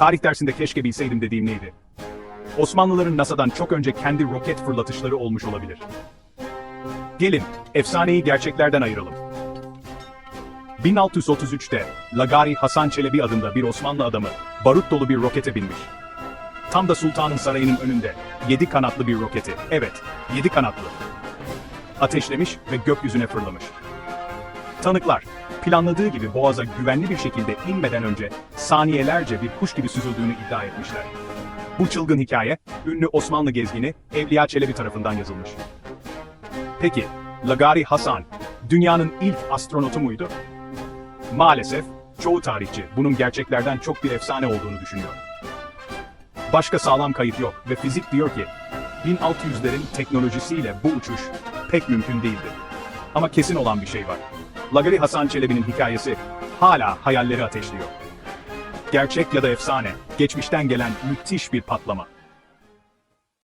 Tarih dersinde keşke bilseydim dediğim neydi? Osmanlıların NASA'dan çok önce kendi roket fırlatışları olmuş olabilir. Gelin, efsaneyi gerçeklerden ayıralım. 1633'te Lagari Hasan Çelebi adında bir Osmanlı adamı barut dolu bir rokete binmiş. Tam da sultanın sarayının önünde yedi kanatlı bir roketi, evet yedi kanatlı. Ateşlemiş ve gökyüzüne fırlamış. Tanıklar, planladığı gibi boğaza güvenli bir şekilde inmeden önce saniyelerce bir kuş gibi süzüldüğünü iddia etmişler. Bu çılgın hikaye, ünlü Osmanlı gezgini Evliya Çelebi tarafından yazılmış. Peki, Lagari Hasan, dünyanın ilk astronotu muydu? Maalesef, çoğu tarihçi bunun gerçeklerden çok bir efsane olduğunu düşünüyor. Başka sağlam kayıt yok ve fizik diyor ki, 1600'lerin teknolojisiyle bu uçuş pek mümkün değildi. Ama kesin olan bir şey var. Lagari Hasan Çelebi'nin hikayesi hala hayalleri ateşliyor. Gerçek ya da efsane, geçmişten gelen müthiş bir patlama.